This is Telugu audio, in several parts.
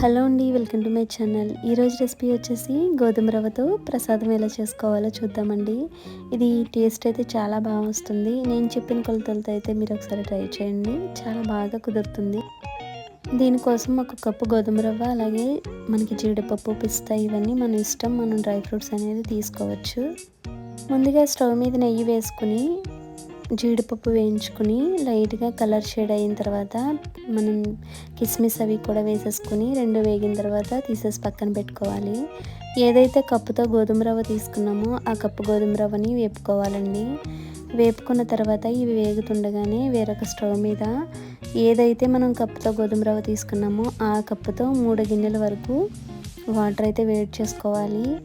హలో అండి వెల్కమ్ టు మై ఛానల్. ఈరోజు రెసిపీ వచ్చేసి గోధుమ రవ్వతో ప్రసాదం ఎలా చేసుకోవాలో చూద్దామండి. ఇది టేస్ట్ అయితే చాలా బాగా వస్తుంది. నేను చెప్పిన కొలతలతో అయితే మీరు ఒకసారి ట్రై చేయండి. చాలా బాగా కుదురుతుంది. దీనికోసం ఒక కప్పు గోధుమ రవ్వ అలాగే మనకి జీడిపప్పు పిస్తా ఇవన్నీ మన ఇష్టం మనం డ్రై ఫ్రూట్స్ అనేది తీసుకోవచ్చు. ముందుగా స్టవ్ మీద నెయ్యి వేసుకుని జీడిపప్పు వేయించుకుని లైట్గా కలర్ షేడ్ అయిన తర్వాత మనం కిస్మిస్ అవి కూడా వేసేసుకుని రెండు వేగిన తర్వాత తీసేసి పక్కన పెట్టుకోవాలి. ఏదైతే కప్పుతో గోధుమ రవ్వ తీసుకున్నామో ఆ కప్పు గోధుమ రవ్వని వేపుకోవాలండి. వేపుకున్న తర్వాత ఇవి వేగుతుండగానే వేరొక స్టవ్ మీద ఏదైతే మనం కప్పుతో గోధుమ రవ్వ తీసుకున్నామో ఆ కప్పుతో మూడు గిన్నెల వరకు వాటర్ అయితే వేడి చేసుకోవాలి.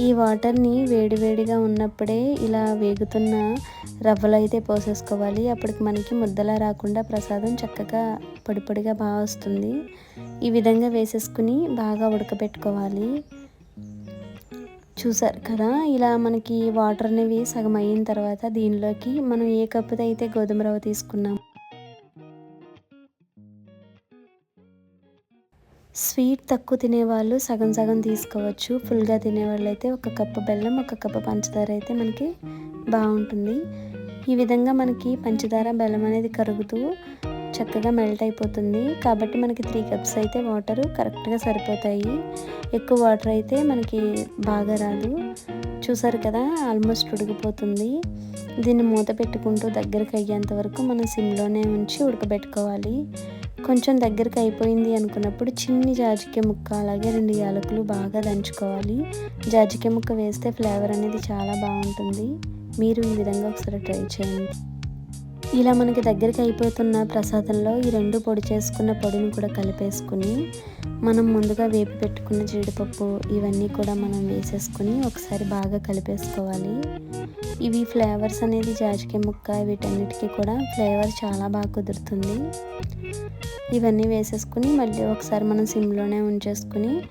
ఈ వాటర్ని వేడివేడిగా ఉన్నప్పుడే ఇలా వేగుతున్న రవ్వలు అయితే పోసేసుకోవాలి. అప్పటికి మనకి ముద్దలా రాకుండా ప్రసాదం చక్కగా పొడిపొడిగా బాగా వస్తుంది. ఈ విధంగా వేసేసుకుని బాగా ఉడకబెట్టుకోవాలి. చూసారు కదా? ఇలా మనకి వాటర్ అనేవి సగం అయిన తర్వాత దీనిలోకి మనం ఏ కప్పుతో అయితే గోధుమ రవ్వ తీసుకున్నాం స్వీట్ తక్కువ తినేవాళ్ళు సగం సగం తీసుకోవచ్చు. ఫుల్గా తినేవాళ్ళు అయితే ఒక కప్పు బెల్లం ఒక కప్పు పంచదార అయితే మనకి బాగుంటుంది. ఈ విధంగా మనకి పంచదార బెల్లం అనేది కరుగుతూ చక్కగా మెల్ట్ అయిపోతుంది. కాబట్టి మనకి త్రీ కప్స్ అయితే వాటర్ కరెక్ట్గా సరిపోతాయి. ఎక్కువ వాటర్ అయితే మనకి బాగా రాదు. చూసారు కదా ఆల్మోస్ట్ ఉడికిపోతుంది. దీన్ని మూత పెట్టుకుంటూ దగ్గరికి అయ్యేంత వరకు మనం సిమ్లోనే ఉంచి ఉడకబెట్టుకోవాలి. కొంచెం దగ్గరికి అయిపోయింది అనుకున్నప్పుడు చిన్ని జాజికాయ ముక్క అలాగే రెండు యాలకులు బాగా దంచుకోవాలి. జాజికాయ ముక్క వేస్తే ఫ్లేవర్ అనేది చాలా బాగుంటుంది. మీరు ఈ విధంగా ఒకసారి ట్రై చేయండి. ఇలా మనకి దగ్గరికి అయిపోతున్న ప్రసాదంలో ఈ రెండు పొడి చేసుకున్న పొడిని కూడా కలిపేసుకుని మనం ముందుగా వేపి పెట్టుకున్న జీడిపప్పు ఇవన్నీ కూడా మనం వేసేసుకుని ఒకసారి బాగా కలిపేసుకోవాలి. ఇవి ఫ్లేవర్స్ అనేది జాజికాయ ముక్క వీటన్నిటికీ కూడా ఫ్లేవర్ చాలా బాగా కుదురుతుంది. ఇవన్నీ వేసేసుకుని మళ్ళీ ఒకసారి మనం సిమ్లోనే ఉంచేసుకుని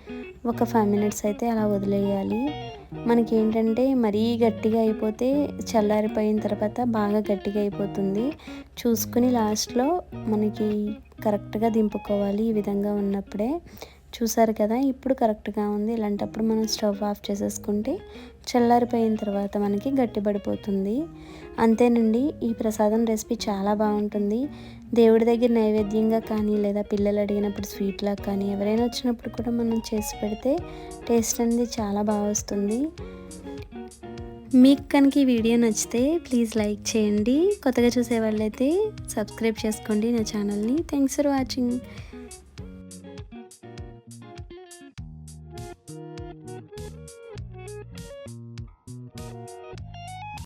ఒక ఫైవ్ మినిట్స్ అయితే అలా వదిలేయాలి. మనకి ఏంటంటే మరీ గట్టిగా అయిపోతే చల్లారిపోయిన తర్వాత బాగా గట్టిగా అయిపోతుంది. చూసుకుని లాస్ట్లో మనకి కరెక్ట్గా దింపుకోవాలి ఈ విధంగా ఉన్నప్పుడే. చూసారు కదా ఇప్పుడు కరెక్ట్గా ఉంది. ఇలాంటప్పుడు మనం స్టవ్ ఆఫ్ చేసేసుకుంటే చల్లారిపోయిన తర్వాత మనకి గట్టిపడిపోతుంది. అంతేనండి ఈ ప్రసాదం రెసిపీ చాలా బాగుంటుంది. దేవుడి దగ్గర నైవేద్యంగా కానీ లేదా పిల్లలు అడిగినప్పుడు స్వీట్లా కానీ ఎవరైనా వచ్చినప్పుడు కూడా మనం చేసి పెడితే టేస్ట్ అనేది చాలా బాగా వస్తుంది. మీకు కనుక ఈ వీడియో నచ్చితే ప్లీజ్ లైక్ చేయండి. కొత్తగా చూసే వాళ్ళైతే సబ్స్క్రైబ్ చేసుకోండి నా ఛానల్ని. Thanks for watching.